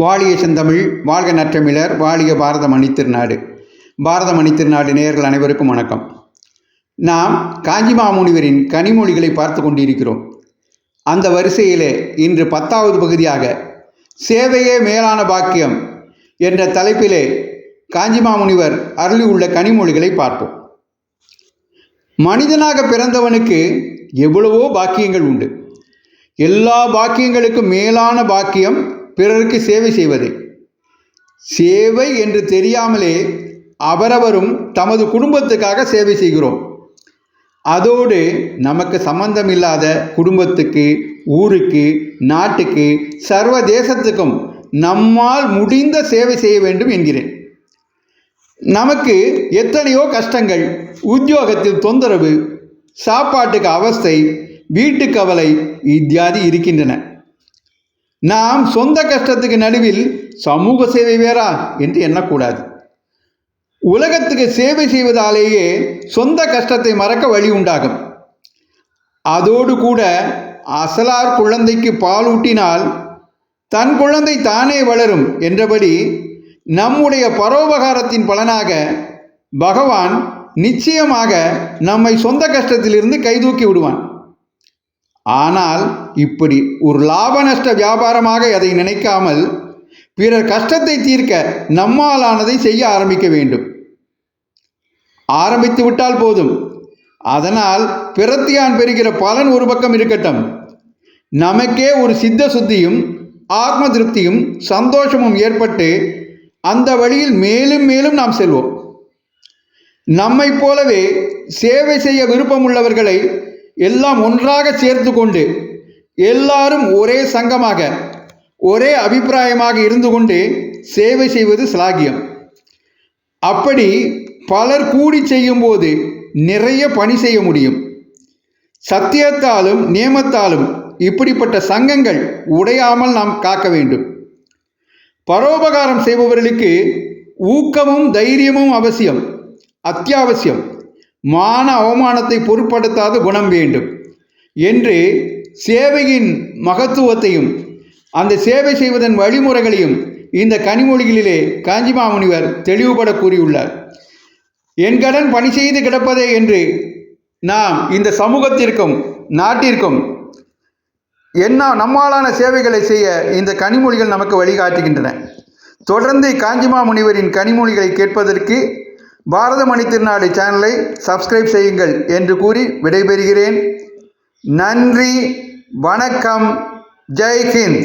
வாழிய செந்தமிழ் வாழ்க நற்றமிழர் வாழிய பாரத மணித்திருநாடு பாரத மணித்திருநாடு நேயர்கள் அனைவருக்கும் வணக்கம். நாம் காஞ்சி மாமுனிவரின் கனிமொழிகளை பார்த்து கொண்டிருக்கிறோம். அந்த வரிசையிலே இன்று பத்தாவது பகுதியாக சேவையே மேலான பாக்கியம் என்ற தலைப்பிலே காஞ்சி மாமுனிவர் அருளியுள்ள கனிமொழிகளை பார்ப்போம். மனிதனாக பிறந்தவனுக்கு எவ்வளவோ பாக்கியங்கள் உண்டு. எல்லா பாக்கியங்களுக்கும் மேலான பாக்கியம் பிறருக்கு சேவை செய்வது. சேவை என்று தெரியாமலே அவரவரும் தமது குடும்பத்துக்காக சேவை செய்கிறோம். அதோடு நமக்கு சம்பந்தமில்லாத குடும்பத்துக்கு ஊருக்கு நாட்டுக்கு சர்வ தேசத்துக்கும் நம்மால் முடிந்த சேவை செய்ய வேண்டும் என்கிறேன். நமக்கு எத்தனையோ கஷ்டங்கள் உத்தியோகத்தில் தொந்தரவு சாப்பாட்டுக்கு அவஸ்தை வீட்டு கவலை இத்தியாதி இருக்கின்றன. நாம் சொந்த கஷ்டத்துக்கு நடுவில் சமூக சேவை வேறா என்று எண்ணக்கூடாது. உலகத்துக்கு சேவை செய்வதாலேயே சொந்த கஷ்டத்தை மறக்க வழி உண்டாகும். அதோடு கூட அசலார் குழந்தைக்கு பால் ஊட்டினால் தன் குழந்தை தானே வளரும் என்றபடி நம்முடைய பரோபகாரத்தின் பலனாக பகவான் நிச்சயமாக நம்மை சொந்த கஷ்டத்திலிருந்து கைதூக்கி விடுவான். ஆனால் இப்படி ஒரு லாப நஷ்ட வியாபாரமாக அதை நினைக்காமல் பிறர் கஷ்டத்தை தீர்க்க நம்மாலானதை செய்ய ஆரம்பிக்க வேண்டும். ஆரம்பித்து விட்டால் போதும். அதனால் பிறத்தியான் பெறுகிற பலன் ஒரு பக்கம் இருக்கட்டும். நமக்கே ஒரு சித்த சுத்தியும் ஆத்ம திருப்தியும் சந்தோஷமும் ஏற்பட்டு அந்த வழியில் மேலும் மேலும் நாம் செல்வோம். நம்மைப் போலவே சேவை செய்ய விருப்பம் உள்ளவர்களை எல்லாம் ஒன்றாக சேர்த்து கொண்டு எல்லாரும் ஒரே சங்கமாக ஒரே அபிப்பிராயமாக இருந்து கொண்டு சேவை செய்வது சிலாகியம். அப்படி பலர் கூடி செய்யும்போது நிறைய பணி செய்ய முடியும். சத்தியத்தாலும் நியமத்தாலும் இப்படிப்பட்ட சங்கங்கள் உடையாமல் நாம் காக்க வேண்டும். பரோபகாரம் செய்பவர்களுக்கு ஊக்கமும் தைரியமும் அவசியம் அத்தியாவசியம். மான அவமானத்தை பொருட்படுத்தாத குணம் வேண்டும். என்று சேவையின் மகத்துவத்தையும் அந்த சேவை செய்வதன் வழிமுறைகளையும் இந்த கனிமொழிகளிலே காஞ்சிமாமுனிவர் தெளிவுபட கூறியுள்ளார். என் கடன் பணி செய்து கிடப்பதே என்று நாம் இந்த சமூகத்திற்கும் நாட்டிற்கும் என்ன நம்மாலான சேவைகளை செய்ய இந்த கனிமொழிகள் நமக்கு வழிகாட்டுகின்றன? தொடர்ந்து காஞ்சிமா முனிவரின் கனிமொழிகளை கேட்பதற்கு பாரத மணி திருநாடு சேனலை சப்ஸ்கிரைப் செய்யுங்கள் என்று கூறி விடைபெறுகிறேன். நன்றி வணக்கம் ஜெய்ஹிந்த்